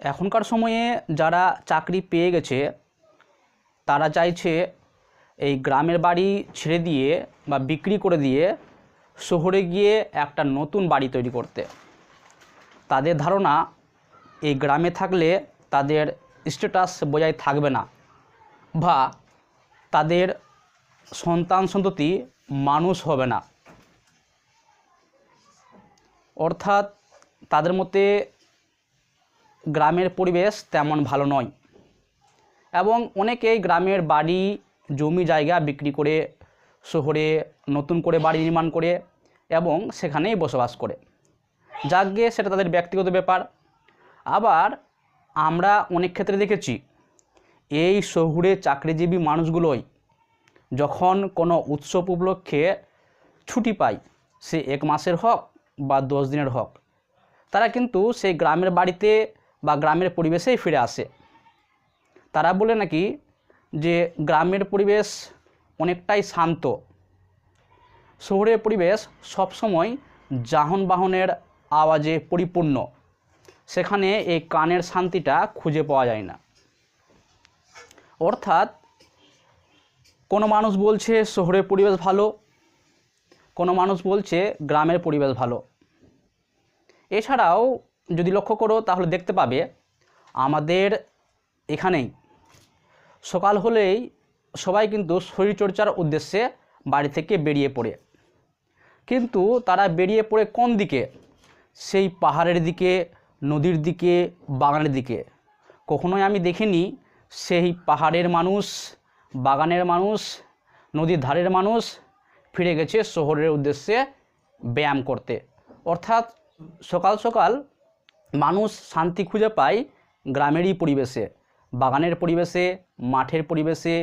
এখনকার সময়ে যারা চাকরি পেয়ে গেছে, তারা চাইছে এই গ্রামের বাড়ি ছেড়ে দিয়ে বা বিক্রি করে দিয়ে শহরে গিয়ে একটা নতুন বাড়ি তৈরি করতে। তাদের ধারণা, এই গ্রামে থাকলে তাদের স্ট্যাটাস বজায় থাকবে না বা তাদের সন্তান সন্ততি মানুষ হবে না। অর্থাৎ তাদের মতে গ্রামের পরিবেশ তেমন ভালো নয়। এবং অনেকেই গ্রামের বাড়ি, জমি জায়গা বিক্রি করে শহরে নতুন করে বাড়ি নির্মাণ করে এবং সেখানেই বসবাস করে। যাকে সেটা তাদের ব্যক্তিগত ব্যাপার। আবার আমরা অনেক ক্ষেত্রে দেখেছি, এই শহুরে চাকরিজীবী মানুষগুলোই যখন কোনো উৎসব উপলক্ষে ছুটি পায়, সে এক মাসের হোক বা দশ দিনের হোক, তারা কিন্তু সেই গ্রামের বাড়িতে বা গ্রামের পরিবেশেই ফিরে আসে। তারা বলে নাকি যে গ্রামের পরিবেশ অনেকটাই শান্ত। শহরের পরিবেশ সবসময় যাহন বাহনের আওয়াজে পরিপূর্ণ। সেখানে এই কানের শান্তিটা খুঁজে পাওয়া যায় না। অর্থাৎ কোনো মানুষ বলছে শহরের পরিবেশ ভালো, কোনো মানুষ বলছে গ্রামের পরিবেশ ভালো। এছাড়াও যদি লক্ষ্য করো, তাহলে দেখতে পাবে আমাদের এখানেই। সকাল হলেই সবাই কিন্তু শরীরচর্চার উদ্দেশ্যে বাড়ি থেকে বেরিয়ে পড়ে। কিন্তু তারা বেরিয়ে পড়ে কোন দিকে? সেই পাহাড়ের দিকে, নদীর দিকে, বাগানের দিকে। কখনোই আমি দেখিনি সেই পাহাড়ের মানুষ, বাগানের মানুষ, নদীর ধারের মানুষ ফিরে গেছে শহরের উদ্দেশ্যে ব্যায়াম করতে। অর্থাৎ সকাল সকাল মানুষ শান্তি খুঁজে পায় গ্রামেরই পরিবেশে, বাগানের পরিবেশে, মাঠের পরিবেশে,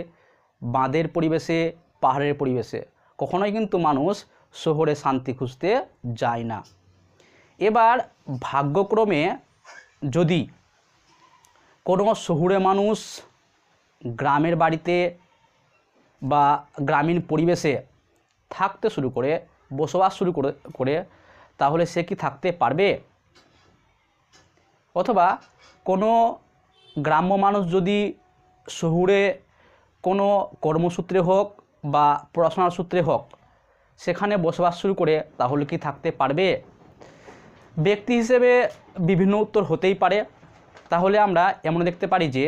বাঁধের পরিবেশে, পাহাড়ের পরিবেশে। কখনোই কিন্তু মানুষ শহরে শান্তি খুঁজতে যায় না। এবার ভাগ্যক্রমে যদি কোনো শহুরে মানুষ গ্রামের বাড়িতে বা গ্রামীণ পরিবেশে থাকতে শুরু করে, বসবাস শুরু করে তাহলে সে কি থাকতে পারবে? অথবা কোনো গ্রাম্য মানুষ যদি শহুরে কোনো কর্মসূত্রে হোক বা পড়াশোনার সূত্রে হোক, সেখানে বসবাস শুরু করে, তাহলে কি থাকতে পারবে? ব্যক্তি হিসেবে বিভিন্ন উত্তর হতেই পারে। তাহলে আমরা এমন দেখতে পারি যে,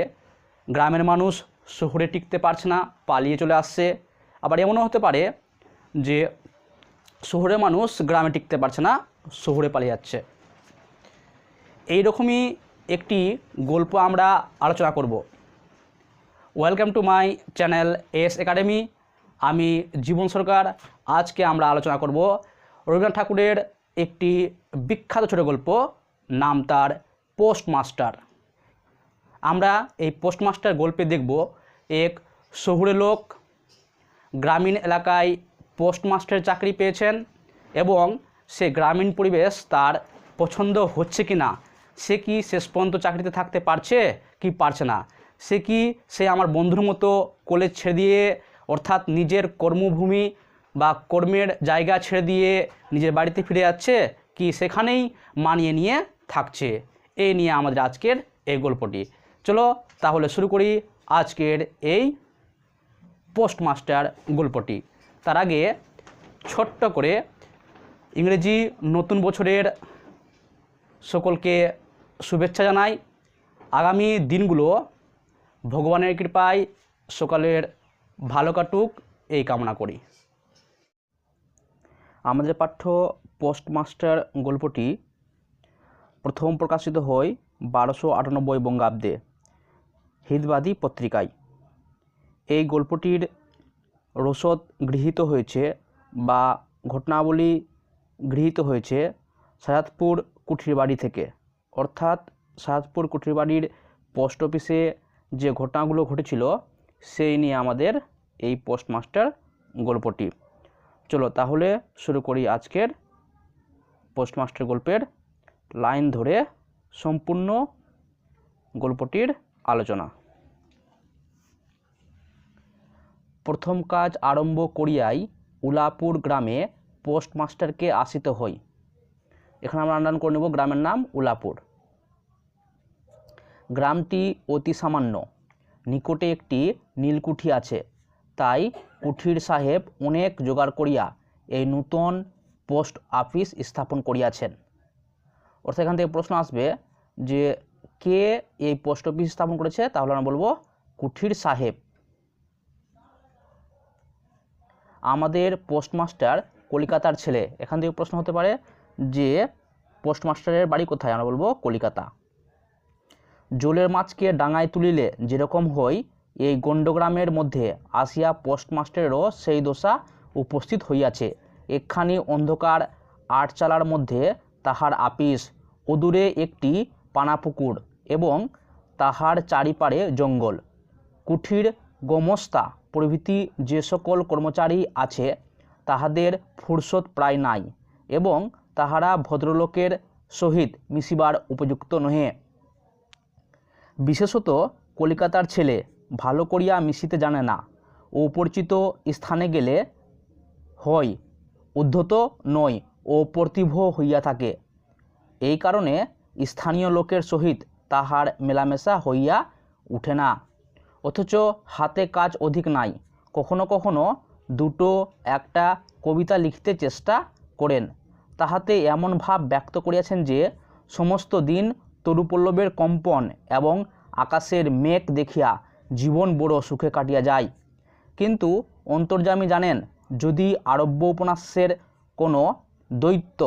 গ্রামের মানুষ শহরে টিকতে পারছে না, পালিয়ে চলে আসছে। আবার এমনও হতে পারে যে, শহরের মানুষ গ্রামে টিকতে পারছে না, শহরে পালিয়ে যাচ্ছে। এই রকমই একটি গল্প আমরা আলোচনা করব। Welcome to my channel S academy আমি জীবন সরকার। আজকে আমরা আলোচনা করব রবীন্দ্রনাথ ঠাকুরের একটি বিখ্যাত ছোট গল্প, নাম তার পোস্টমাস্টার আমরা এই পোস্টমাস্টার গল্পে দেখব এক শহুরে লোক গ্রামীণ এলাকায় পোস্টমাস্টার চাকরি পেয়েছেন এবং সে গ্রামীণ পরিবেশ তার পছন্দ হচ্ছে কি না সে কি শেষ পর্যন্ত চাকরিতে থাকতে পারছে কি পারছে না? সে কি সে আমার বন্ধুর মতো কলেজ ছেড়ে দিয়ে অর্থাৎ নিজের কর্মভূমি বা কর্মের জায়গা ছেড়ে দিয়ে নিজের বাড়িতে ফিরে যাচ্ছে কি সেখানেই মানিয়ে নিয়ে থাকছে? এই নিয়ে আমাদের আজকের এই গল্পটি। চলো তাহলে শুরু করি আজকের এই পোস্টমাস্টার গল্পটি। তার আগে ছোট্ট করে ইংরেজি নতুন বছরের সকলকে শুভেচ্ছা জানাই। আগামী দিনগুলো ভগবানের কৃপায় সকালের ভালো কাটুক, এই কামনা করি। আমাদের পাঠ্য পোস্টমাস্টার গল্পটি প্রথম প্রকাশিত হয় বারোশো আটানব্বই বঙ্গাব্দে হিতবাদী পত্রিকায়। এই গল্পটির রসদ গৃহীত হয়েছে বা ঘটনাবলী গৃহীত হয়েছে সাজাদপুর কুঠির বাড়ি থেকে। অর্থাৎ সাজাদপুর কুঠির বাড়ির পোস্ট অফিসে যে ঘটনাগুলো ঘটেছিল, সেই নিয়ে আমাদের এই পোস্টমাস্টার গল্পটি। চলো তাহলে শুরু করি আজকের পোস্টমাস্টার গল্পের লাইন ধরে সম্পূর্ণ গল্পটির আলোচনা। প্রথম কাজ আরম্ভ করিয়াই উলাপুর গ্রামে পোস্টমাস্টারকে আসিতে হই। এখানে আমরা আন্ডান করে নেব গ্রামের নাম উলাপুর। গ্রামটি অতি সামান্য, নিকটে একটি নীলকুঠি আছে। তাই কুঠির সাহেব অনেক জোগাড় করিয়া এই নূতন পোস্ট অফিস স্থাপন করিয়াছেন। অর্থাৎ এখান থেকে প্রশ্ন আসবে যে, কে এই পোস্ট অফিস স্থাপন করেছে? তাহলে আমরা বলব কুঠির সাহেব। আমাদের পোস্টমাস্টার কলিকাতার ছেলে। এখান থেকে প্রশ্ন হতে পারে যে পোস্টমাস্টারের বাড়ি কোথায় আমরা বলব? কলিকাতা। জলের মাছকে ডাঙায় তুলিলে যেরকম হই এই গণ্ডগ্রামের মধ্যে আসিয়া পোস্টমাস্টারেরও সেই দশা উপস্থিত হইয়াছে। একখানি অন্ধকার আটচালার মধ্যে তাহার আপিস, অদূরে একটি পানাপুকুর এবং তাহার চারিপাড়ে জঙ্গল। কুঠির গোমস্তা প্রভৃতি যে সকল কর্মচারী আছে, তাহাদের ফুরসত প্রায় নাই এবং তাহারা ভদ্রলোকের সহিত মিশিবার উপযুক্ত নহে। বিশেষত কলিকাতার ছেলে ভালো করিয়া মিশিতে জানে না। অপরিচিত স্থানে গেলে হয়, উদ্ধত নয় ও প্রতিভ হইয়া থাকে। এই কারণে স্থানীয় লোকের সহিত তাহার মেলামেশা হইয়া উঠে না। অথচ হাতে কাজ অধিক নাই। কখনো কখনো দুটো একটা কবিতা লিখতে চেষ্টা করেন। তাহাতে এমন ভাব ব্যক্ত করিয়াছেন যে, সমস্ত দিন তরুপল্লবের কম্পন এবং আকাশের মেঘ দেখিয়া জীবন বড় সুখে কাটিয়া যায়। কিন্তু অন্তর্যামী জানেন, যদি আরব্য উপন্যাসের কোনো দৈত্য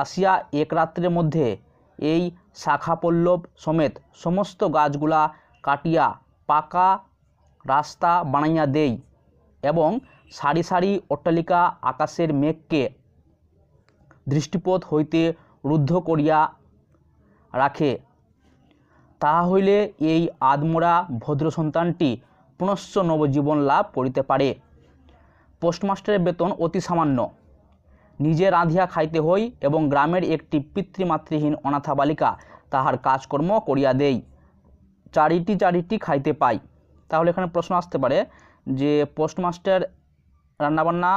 আসিয়া এক রাত্রের মধ্যে এই শাখাপল্লব সমেত সমস্ত গাছগুলা কাটিয়া পাকা রাস্তা বানাইয়া দেই এবং সারি সারি অট্টালিকা আকাশের মেঘকে দৃষ্টিপথ হইতে রুদ্ধ করিয়া রাখে, তাহা হইলে এই আদমরা ভদ্র সন্তানটি পুনশ্চ নবজীবন লাভ করিতে পারে। পোস্টমাস্টারের বেতন অতি সামান্য। নিজে রাঁধিয়া খাইতে হই এবং গ্রামের একটি পিতৃমাতৃহীন অনাথা বালিকা তাহার কাজকর্ম করিয়া দেই। চারিটি চারিটি খাইতে পাই। তাহলে এখানে প্রশ্ন আসতে পারে যে পোস্টমাস্টার রান্নাবান্না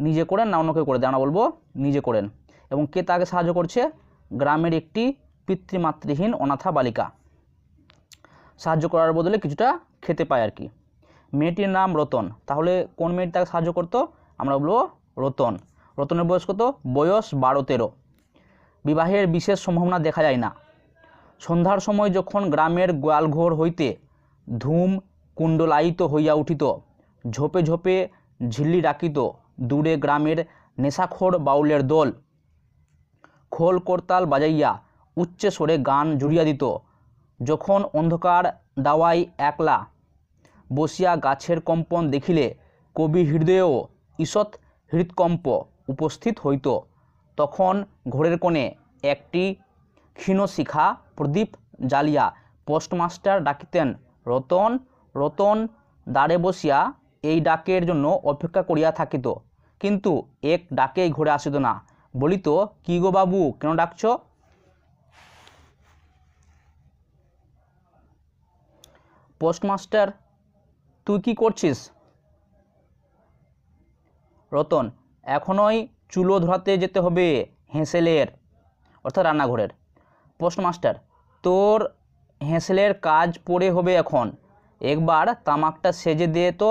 নিজে করেন না অন্যকে করে দেন। আমরা বলব নিজে করেন। এবং কে তাকে সাহায্য করছে? গ্রামের একটি পিতৃমাতৃহীন অনাথা বালিকা। সাহায্য করার বদলে কিছুটা খেতে পায় আর কি। মেয়েটির নাম রতন। তাহলে কোন মেয়েটি তাকে সাহায্য করতো? আমরা বলব রতন। রতনের বয়স কত? বয়স বারো তেরো। বিবাহের বিশেষ সম্ভাবনা দেখা যায় না। সন্ধ্যার সময় যখন গ্রামের গোয়ালঘর হইতে ধূম কুণ্ডলায়িত হইয়া উঠিত, ঝোপে ঝোপে ঝিল্লি ডাকিত দূরে গ্রামের নেশাখোর বাউলের দল। খোল করতাল বাজাইয়া উচ্চে স্বরে গান জুড়িয়া দিত। যখন অন্ধকার দাওয়াই একলা বসিয়া গাছের কম্পন দেখিলে কবি হৃদয়েও ঈষৎ হৃৎকম্প উপস্থিত হইত। তখন ঘোরের কোণে একটি ক্ষীণ শিখা প্রদীপ জ্বালিয়া পোস্টমাস্টার ডাকিতেন, রতন রতন, দ্বারে বসিয়া এই ডাকের জন্য অপেক্ষা করিয়া থাকিত। কিন্তু এক ডাকেই ঘুরে আসিত না। বলিত, কি গো বাবু, কেন ডাকছ? পোস্টমাস্টার, তুই কি করছিস? রতন, এখনই চুলো ধরাতে যেতে হবে হেঁসেলের, অর্থাৎ রান্নাঘরের। পোস্টমাস্টার, তোর হেঁসেলের কাজ পড়ে হবে এখন। একবার তামাকটা সেজে দিয়ে তো।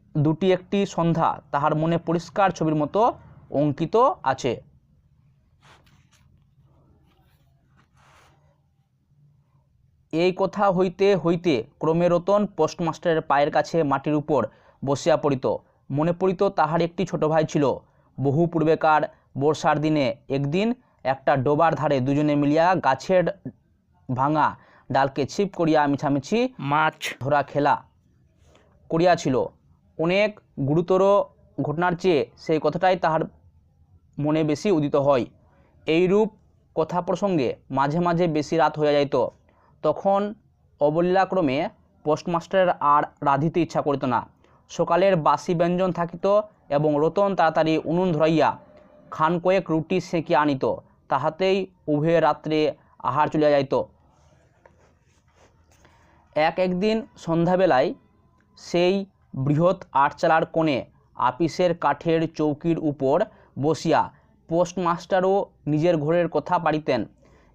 দুটি একটি সন্ধ্যা তাহার মনে পরিষ্কার ছবির মতো অঙ্কিত আছে। এই কথা হইতে হইতে ক্রমে রতন পোস্টমাস্টারের পায়ের কাছে মাটির উপর বসিয়া পড়িত। মনে পড়িত তাহার একটি ছোট ভাই ছিল। বহু পূর্বেকার বর্ষার দিনে একদিন একটা ডোবার ধারে দুজনে মিলিয়া গাছের ভাঙা ডালকে ছিপ করিয়া মিছামিছি মাছ। ধরা খেলা করিয়াছিল। অনেক গুরুতর ঘটনার চেয়ে সেই কথাটাই তাহার মনে বেশি উদিত হয়। এইরূপ কথা প্রসঙ্গে মাঝে মাঝে বেশি রাত হয়ে যাইত। তখন অবলীলাক্রমে পোস্টমাস্টারের আর রাঁধিতে ইচ্ছা করিত না। সকালের বাসি ব্যঞ্জন থাকিত এবং রতন তাড়াতাড়ি উনুন ধরাইয়া খান কয়েক রুটি সেঁকে আনিত। তাহাতেই উভয়ে রাত্রে আহার চলিয়া যাইত। এক একদিন সন্ধ্যাবেলায় সেই বৃহৎ আটচালার কোণে আপিসের কাঠের চৌকির উপর বসিয়া পোস্টমাস্টারও নিজের ঘরের কথা পারিতেন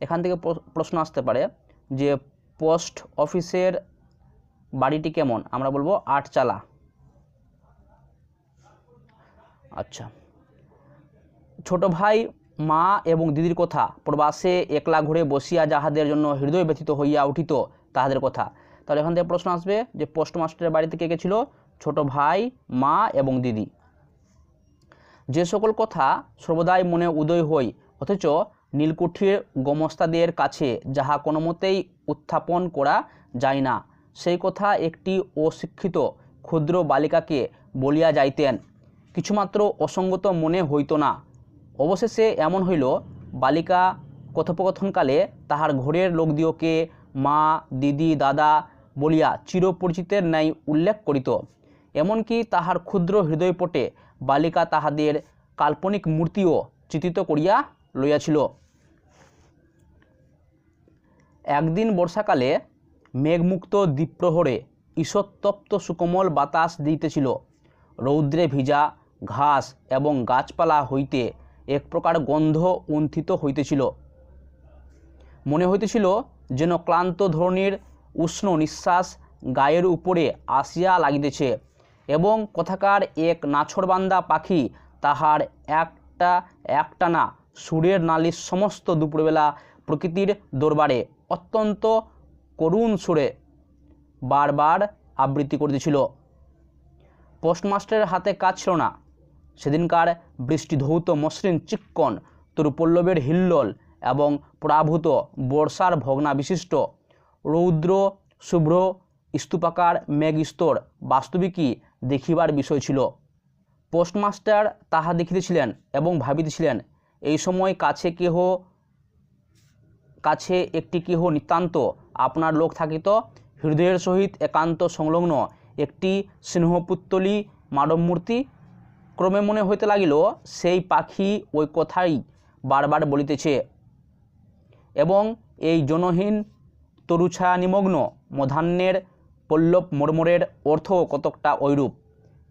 এখান থেকে প্র- প্রশ্ন আসতে পারে যে পোস্ট অফিসের বাড়িটি কেমন? আমরা বলব আটচালা। আচ্ছা। ছোট ভাই, মা এবং দিদির কথা, প্রবাসে একলা ঘরে বসিয়া যাহাদের জন্য হৃদয় ব্যথিত হইয়া উঠিত তাহাদের কথা। তাহলে এখান থেকে প্রশ্ন আসবে যে পোস্টমাস্টারের বাড়িতে কে কে ছিল? ছোট ভাই, মা এবং দিদি। যে সকল কথা সর্বদাই মনে উদয় হই, অথচ নীলকুঠির গমস্তাদের কাছে যাহা কোনো মতেই উত্থাপন করা যায় না, সেই কথা একটি অশিক্ষিত ক্ষুদ্র বালিকাকে বলিয়া যাইতেন। কিছুমাত্র অসঙ্গত মনে হইত না। অবশেষে এমন হইল, বালিকা কথোপকথনকালে তাহার ঘরের লোকদিওকে মা, দিদি, দাদা বলিয়া চিরপরিচিতের ন্যায় উল্লেখ করিত। এমনকি তাহার ক্ষুদ্র হৃদয়পটে বালিকা তাহাদের কাল্পনিক মূর্তিও চিত্রিত করিয়া লইয়াছিল। একদিন বর্ষাকালে মেঘমুক্ত দ্বীপ্রহরে ঈষৎতপ্ত সুকোমল বাতাস দিতেছিল। রৌদ্রে ভিজা ঘাস এবং গাছপালা হইতে এক প্রকার গন্ধ উন্থিত হইতেছিল। মনে হইতেছিল যেন ক্লান্ত ধরনের উষ্ণ নিঃশ্বাস গায়ের উপরে আসিয়া লাগিতেছে। এবং কথাকার এক নাছরবান্দা পাখি, তাহার একটা, একটানা সুরের নালিশ সমস্ত দুপুরবেলা প্রকৃতির দরবারে অত্যন্ত করুণ সুরে বারবার আবৃত্তি করিতেছিল। পোস্টমাস্টারের হাতে কাজ ছিল না। সেদিনকার বৃষ্টি ধৌত মসৃণ চিক্কন, তরুপল্লবের হিল্লোল এবং প্রাভূত বর্ষার ভগ্নাবিশিষ্ট রৌদ্র, শুভ্র, স্তূপাকার মেঘস্তর বাস্তবিকই দেখিবার বিষয় ছিল। পোস্টমাস্টার তাহা দেখিতেছিলেন এবং ভাবিতেছিলেন, এই সময় কাছে কেহ, কাছে একটি কেহ নিতান্ত আপনার লোক থাকিত, হৃদয়ের সহিত একান্ত সংলগ্ন একটি সিংহপুত্তলি মানবমূর্তি ক্রমে মনে হইতে লাগিল, সেই পাখি ওই কথাই বারবার বলিতেছে এবং এই জনহীন তরুছায়া নিমগ্ন মধ্যাহ্নের পল্লব মর্মরের অর্থ কতকটা ঐরূপ।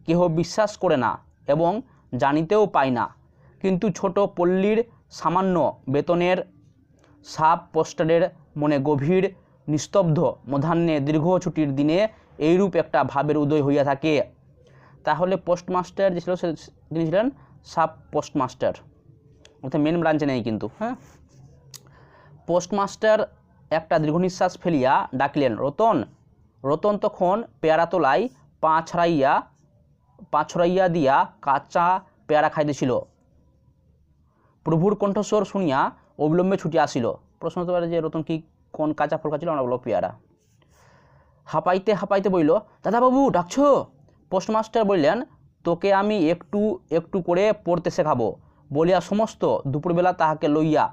কেহ বিশ্বাস করে না এবং জানিতেও পায় না। কিন্তু ছোট পল্লীর সামান্য বেতনের সাপ পোস্টারের মনে গভীর নিস্তব্ধ মধ্যাহ্নে দীর্ঘ ছুটির দিনে এইরূপ একটা ভাবের উদয় হইয়া থাকে। তাহলে পোস্টমাস্টার যে ছিল সে- তিনি ছিলেন সাব পোস্টমাস্টার। অর্থাৎ মেন ব্রাঞ্চে নেই কিন্তু হ্যাঁ? পোস্টমাস্টার একটা দীর্ঘ নিঃশ্বাস ফেলিয়া ডাকিলেন, রতন রতন তখন ছড়াইয়া পা ছড়াইয়া দিয়া কাঁচা পেয়ারা খাইতেছিল। প্রভুর কণ্ঠস্বর শুনিয়া অবিলম্বে ছুটি আসিল। প্রশ্ন হতে পারে যে, রতন কি কোন কাঁচা ফল খাচ্ছিল? বলব পেয়ারা। হাঁপাইতে হাঁপাইতে বইল দাদাবাবু ডাকছো? পোস্টমাস্টার বললেন, তোকে আমি একটু একটু করে পড়তে শেখাবো। বলিয়া সমস্ত দুপুরবেলা তাহাকে লইয়া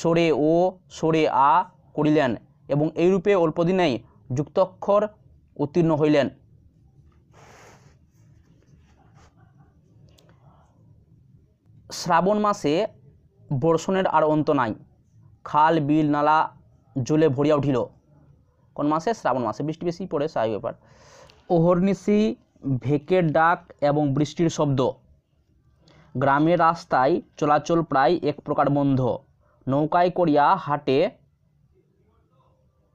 সরে ও, সরে আ করিলেন এবং এইরূপে অল্পদিনেই যুক্তক্ষর উত্তীর্ণ হইলেন। শ্রাবণ মাসে বর্ষণের আর অন্ত নাই। খাল, বিল, নালা জলে ভরিয়া উঠিল। কোন মাসে? শ্রাবণ মাসে। বৃষ্টি বেশি পড়ে, স্বাভাবিক ব্যাপার। ওহর্নিশি, ভেকের ডাক এবং বৃষ্টির শব্দ। গ্রামের রাস্তায় চলাচল প্রায় এক প্রকার বন্ধ। নৌকায় করিয়া হাটে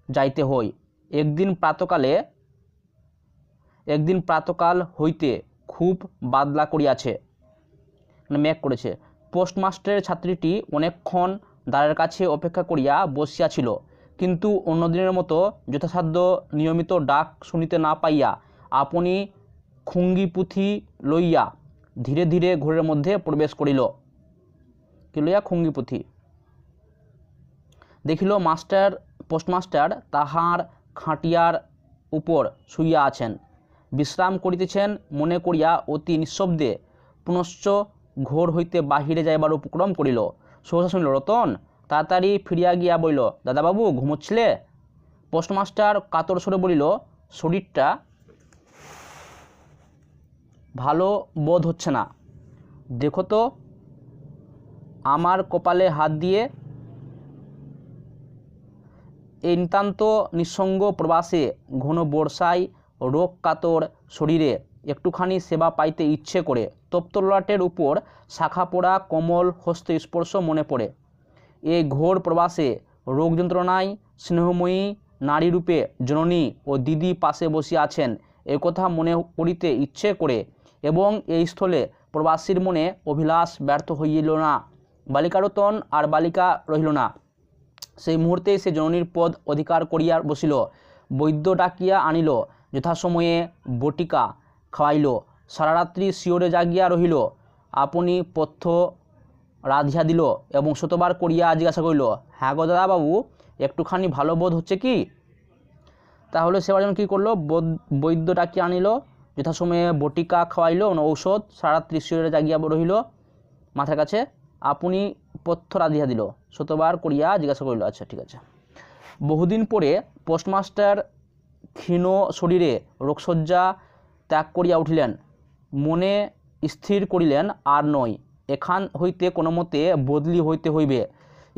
যাইতে হই একদিন প্রাতকালে, একদিন প্রাতকাল হইতে খুব বাদলা করিয়াছে। মানে মেঘ করেছে। পোস্টমাস্টারের ছাত্রীটি অনেকক্ষণ দ্বারের কাছে অপেক্ষা করিয়া বসিয়াছিল। কিন্তু অন্যদিনের মতো যথাসাধ্য নিয়মিত ডাক শুনিতে না পাইয়া আপনি খুঙ্গি পুঁথি লইয়া ধীরে ধীরে ঘরের মধ্যে প্রবেশ করিল। কি লইয়া? খুঙ্গি পুঁথি দেখিল মাস্টার, পোস্টমাস্টার তাহার খাটিয়ার উপর শুইয়া আছেন। বিশ্রাম করিতেছেন মনে করিয়া অতি নিঃশব্দে পুনশ্চ ঘোর হইতে বাহিরে যাইবার উপক্রম করিল। সহসা শুনিল, রতন, তাড়াতাড়ি ফিরিয়া গিয়া বলিল দাদাবাবু, ঘুমোচ্ছিলে? পোস্টমাস্টার কাতর সরে বলিল, শরীরটা ভালো বোধ হচ্ছে না। দেখো তো, আমার কপালে হাত দিয়ে এই নিতান্ত নিঃসঙ্গ প্রবাসে ঘন বর্ষায় রোগ কাতর শরীরে একটুখানি সেবা পাইতে ইচ্ছে করে তপ্তললাটের উপর শাখা পোড়া কমল হস্ত স্পর্শ মনে পড়ে। এই ঘোর প্রবাসে রোগ যন্ত্রণায় স্নেহময়ী নারীরূপে জননী ও দিদি পাশে বসিয়া আছেন, এ কথা মনে করিতে ইচ্ছে করে এবং এই স্থলে প্রবাসীর মনে অভিলাষ ব্যর্থ হইল না। বালিকারতন আর বালিকা রহিল না। সেই মুহূর্তে সে জননীর পদ অধিকার করিয়া বসিল। বৈদ্য ডাকিয়া আনিল, যথাসময়ে বটিকা খাওয়াইল। সারারাত্রি শিওরে জাগিয়া রহিল। আপনি পথ্য রাধিয়া দিল এবং শতবার করিয়া জিজ্ঞাসা করিল হ্যাঁ গো দাদাবাবু, একটুখানি ভালো বোধ হচ্ছে কি? তাহলে সেবার কী করল? বৈদ- বৈদ্য ডাকিয়া আনিল, যথাসময়ে বটিকা খাওয়াইল, ঔষধ সারারাত্রি শিওরে জাগিয়া রহিল। মাথার কাছে, আপনি পথ্য রাধিয়া দিল। শতবার করিয়া জিজ্ঞাসা করিল আচ্ছা ঠিক আছে। বহুদিন পরে পোস্টমাস্টার ক্ষীণ শরীরে রোগশয্যা ত্যাগ করিয়া উঠিলেন। মনে স্থির করিলেন, আর নয়, এখান হইতে কোনো মতে বদলি হইতে হইবে।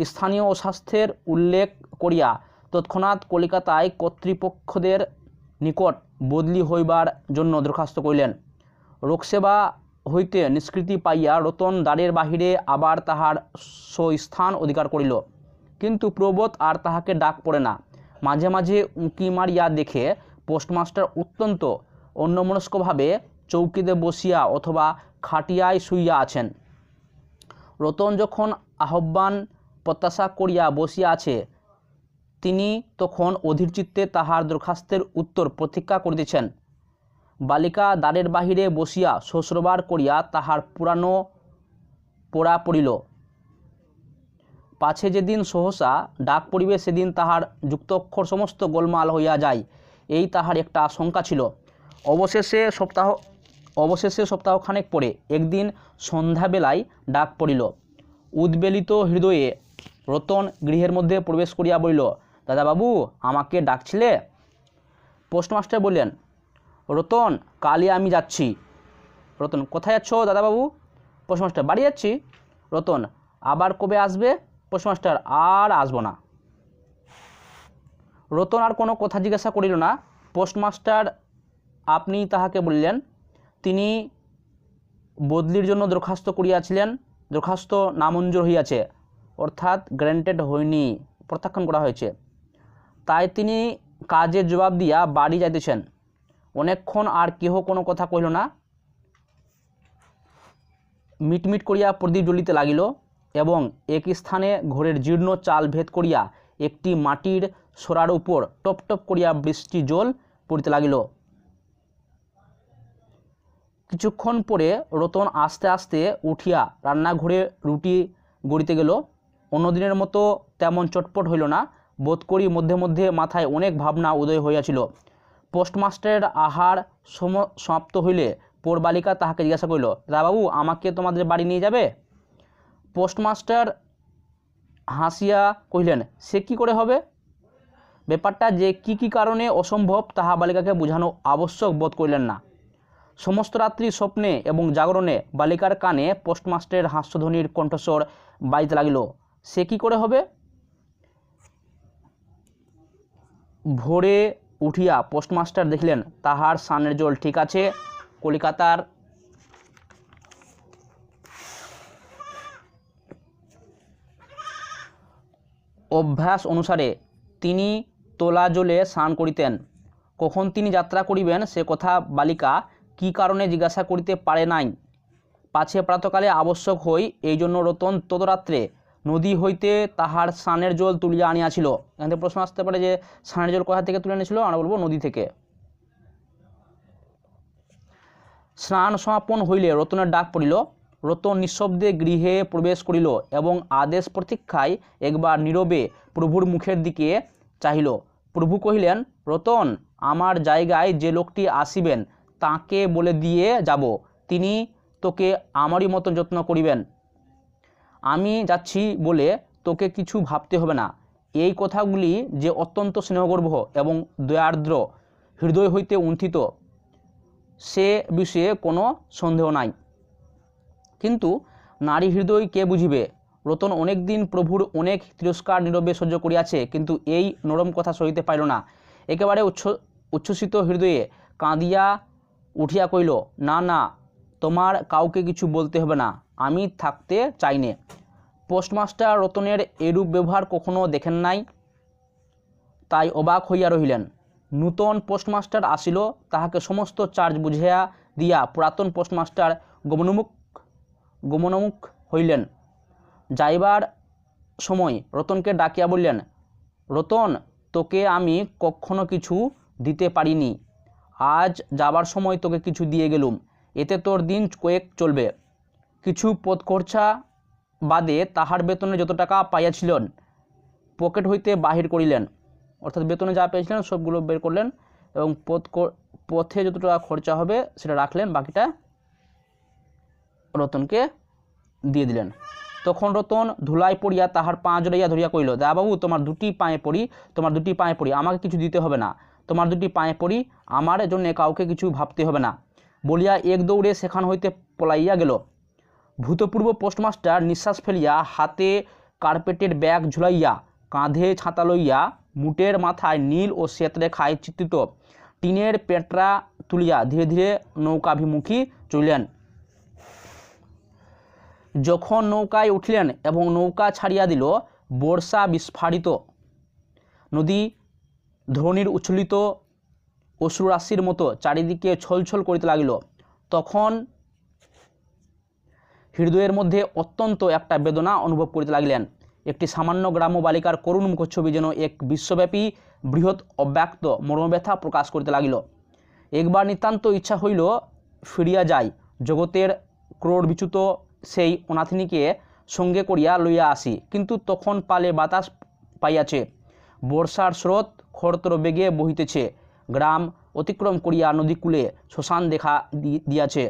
স্থানীয় অস্বাস্থ্যের উল্লেখ করিয়া তৎক্ষণাৎ কলিকাতায় কর্তৃপক্ষদের নিকট বদলি হইবার জন্য দরখাস্ত করিলেন। রোগসেবা হইতে নিষ্কৃতি পাইয়া রতন দ্বারের বাহিরে আবার তাহার স্বস্থান অধিকার করিল। কিন্তু প্রবোধ আর তাহাকে ডাক পড়ে না। মাঝে মাঝে উঁকি মারিয়া দেখে পোস্টমাস্টার অত্যন্ত অন্যমনস্কভাবে চৌকিতে বসিয়া অথবা খাটিয়ায় শুইয়া আছেন। রতন যখন আহ্বান প্রত্যাশা করিয়া বসিয়া আছে, তিনি তখন অধীর চিত্তে তাহার দরখাস্তের উত্তর প্রতীক্ষা করিতেছেন। বালিকা দ্বারের বাহিরে বসিয়া শ্বশ্রবার করিয়া তাহার পুরানো পোড়া পড়িল। পাছে যেদিন সহসা ডাক পড়িবে, সেদিন তাহার যুক্তক্ষর সমস্ত গোলমাল হইয়া যায়। এই তাহার একটা আশঙ্কা ছিল। অবশেষে সপ্তাহ, অবশেষে সপ্তাহখানেক পরে একদিন সন্ধ্যাবেলায় ডাক পড়িল। উদ্বেলিত হৃদয়ে রতন গৃহের মধ্যে প্রবেশ করিয়া বলিল, দাদাবাবু, আমাকে ডাকছিলে? পোস্টমাস্টার বললেন রতন, কালই আমি যাচ্ছি। রতন, কোথায় যাচ্ছ দাদাবাবু? পোস্টমাস্টার বাড়ি যাচ্ছি। রতন, আবার কবে আসবে? পোস্টমাস্টার আর আসব না। রতন আর কোনো কথা জিজ্ঞাসা করিল না। পোস্টমাস্টার আপনি তাহাকে বললেন, তিনি বদলির জন্য দরখাস্ত করিয়াছিলেন, দরখাস্ত নামঞ্জুর হইয়াছে, অর্থাৎ গ্র্যান্টেড হয়নি প্রত্যাখ্যান করা হয়েছে। তাই তিনি কাজের জবাব দিয়া বাড়ি যাইতেছেন। অনেকক্ষণ আর কেহ কোনো কথা কহিল না। মিটমিট করিয়া প্রদীপ জ্বলিতে লাগিল এবং এক স্থানে ঘরের জীর্ণ চাল ভেদ করিয়া একটি মাটির সোরার উপর টপ টপ করিয়া বৃষ্টি জল পড়িতে লাগিল। কিছুক্ষণ পরে রতন আস্তে আস্তে উঠিয়া রান্নাঘরে রুটি গড়িতে গেল। অন্যদিনের মতো তেমন চটপট হইল না। বোধ করি মধ্যে মধ্যে মাথায় অনেক ভাবনা উদয় হইয়াছিল। পোস্টমাস্টারের আহার সম, সমাপ্ত হইলে পোর বালিকা তাহাকে জিজ্ঞাসা করিল দাদাবাবু আমাকে তোমাদের বাড়ি নিয়ে যাবে? পোস্টমাস্টার হাসিয়া কহিলেন, সে কি করে হবে? ব্যাপারটা যে কি কি কারণে অসম্ভব তাহা বালিকাকে বোঝানো আবশ্যক বোধ করিলেন না। সমস্ত রাত্রি স্বপ্নে এবং জাগরণে বালিকার কানে পোস্টমাস্টারের হাস্যধ্বনির কণ্ঠস্বর বাজিতে লাগিল, সে কি করে হবে? ভোরে উঠিয়া পোস্টমাস্টার দেখলেন, তাহার সানের জল ঠিক আছে, কলিকাতার অভ্যাস অনুসারে তিনি তোলা জলে স্নান করিতেন। কখন তিনি যাত্রা করিবেন সে কথা বালিকা কি কারণে জিজ্ঞাসা করিতে পারে নাই। পাছে প্রাতকালে আবশ্যক হই এই জন্য রতন ততরাত্রে নদী হইতে তাহার স্নানের জল তুলিয়া আনিয়াছিল। এখান থেকে প্রশ্ন আসতে পারে যে স্নানের জল কোথা থেকে তুলে এনেছিল? আমরা বলব নদী থেকে। স্নান সমাপন হইলে রতনের ডাক পড়িল। রতন নিঃশব্দে গৃহে প্রবেশ করিল এবং আদেশ প্রতীক্ষায় একবার নীরবে প্রভুর মুখের দিকে চাহিল। প্রভু কহিলেন, রতন, আমার জায়গায় যে লোকটি আসিবেন, তাকে বলে দিয়ে যাব। তিনি তোকে আমারই মতো যত্ন করিবেন। আমি যাচ্ছি বলে তোকে কিছু ভাবতে হবে না। এই কথাগুলি যে অত্যন্ত স্নেহগর্ভ এবং দয়ার্দ্র, হৃদয় হইতে উন্থিত, সে বিষয়ে কোনো সন্দেহ নাই। কিন্তু নারী হৃদয় কে বুঝিবে? রতন অনেক দিন প্রভুর অনেক তিরস্কার নীরবে সহ্য করিয়াছে, কিন্তু এই নরম কথা সহিতে পাইল না। একেবারে উচ্ছ, উচ্ছ্বসিত হৃদয়ে কাঁদিয়া উঠিয়া কইল না না, তোমার কাউকে কিছু বলতে হবে না। আমি থাকতে চাইনে। পোস্টমাস্টার রতনের এরূপ ব্যবহার কখনো দেখেন নাই? তাই অবাক হইয়া রহিলেন। নূতন পোস্টমাস্টার আসিল, তাহাকে সমস্ত চার্জ বুঝিয়া দিয়া পুরাতন পোস্টমাস্টার গমনোমুখ গমনোমুখ হইলেন। যাইবার সময় রতনকে ডাকিয়া বললেন, রতন, তোকে আমি কখনো কিছু দিতে পারিনি। আজ যাবার সময় তোকে কিছু দিয়ে গেলুম। এতে তোর দিন কয়েক চলবে। কিছু পথ খরচা বাদে তাহার বেতনে যত টাকা পাইয়াছিলেন, পকেট হইতে বাহির করিলেন। অর্থাৎ বেতনে যা পেয়েছিলেন, সবগুলো বের করলেন এবং পথ পথে যত টাকা খরচা হবে, সেটা রাখলেন, বাকিটা রতনকে দিয়ে দিলেন। তখন রতন ধুলাই পড়িয়া তাহার পা জড়াইয়া ধরিয়া কইল বাবু, তোমার দুটি পায়ে পড়ি, তোমার দুটি পায়ে পড়ি, আমাকে কিছু দিতে হবে না। তোমার দুটি পায়ে পড়ি, আমার জন্য কাউকে কিছু ভাবতে হবে না। বলিয়া এক দৌড়ে সেখান হইতে পলাইয়া গেল। ভূতপূর্ব পোস্টমাস্টার নিঃশ্বাস ফেলিয়া হাতে কার্পেটের ব্যাগ ঝুলাইয়া কাঁধে ছাতা লইয়া মুটের মাথায় নীল ও শ্বেত রেখায় চিত্রিত। টিনের পেটরা তুলিয়া ধীরে ধীরে নৌকাভিমুখী চলিলেন। যখন নৌকায় উঠলেন এবং নৌকা ছাড়িয়া দিল, বর্ষা বিস্ফারিত। নদী ধরণীর উচ্ছলিত অশ্রুরাশির মতো চারিদিকে ছলছল করিতে লাগিল। তখন হৃদয়ের মধ্যে অত্যন্ত একটা বেদনা অনুভব করিতে লাগিলেন। একটি সামান্য গ্রাম্য বালিকার করুণ মুখচ্ছবি যেন এক বিশ্বব্যাপী বৃহৎ অব্যক্ত মর্মব্যথা প্রকাশ করিতে লাগিল। একবার নিতান্ত ইচ্ছা হইল ফিরিয়া যাই, জগতের ক্রোড় বিচ্যুত সেই অনাথিনীকে সঙ্গে করিয়া লইয়া আসি, কিন্তু তখন পালে বাতাস পাইয়াছে, বর্ষার স্রোত খরতর বেগে বহিতেছে, গ্রাম অতিক্রম করিয়া নদীকূলে শ্মশান দেখা দিয়াছে।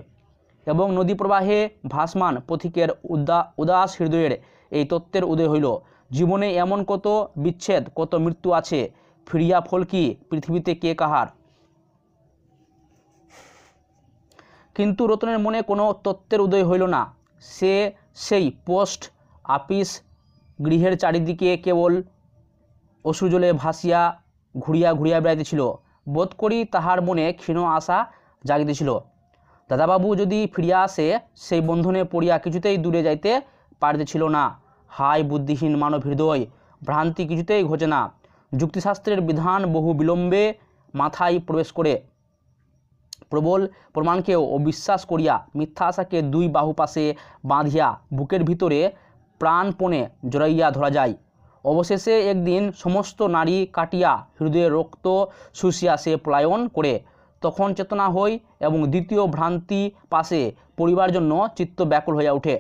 এবং নদী প্রবাহে ভাসমান পথিকের উদা, উদাস হৃদয়ের এই তত্ত্বের উদয় হইল। জীবনে এমন কত বিচ্ছেদ, কত মৃত্যু আছে, ফিরিয়া ফল কি পৃথিবীতে কে কাহার? কিন্তু রতনের মনে কোনো তত্ত্বের উদয় হইল না। সে সেই পোস্ট আপিস গৃহের চারিদিকে কেবল অশ্রুজলে ভাসিয়া ঘুরিয়া ঘুরিয়া বেড়াইতেছিল। বোধ করি তাহার মনে ক্ষীণ আশা জাগিতেছিল। দাদাবাবু যদি ফিরিয়া আসে, সেই বন্ধনে পড়িয়া কিছুতেই দূরে যাইতে পারিতেছিল না। হায় বুদ্ধিহীন মানব হৃদয়, ভ্রান্তি কিছুতেই ঘটে না। যুক্তিশাস্ত্রের বিধান বহু বিলম্বে মাথায় প্রবেশ করে। প্রবল প্রমাণকেও অবিশ্বাস করিয়া মিথ্যা আশাকে দুই বাহু পাশে বাঁধিয়া বুকের ভিতরে প্রাণপণে জড়াইয়া ধরা যায়। অবশেষে একদিন সমস্ত নারী কাটিয়া হৃদয়ে রক্ত শুষিয়া সে পলায়ন করে তখন চেতনা হই এবং দ্বিতীয় ভ্রান্তি পাশে পরিবার জন্য চিত্ত ব্যাকুল হইয়া ওঠে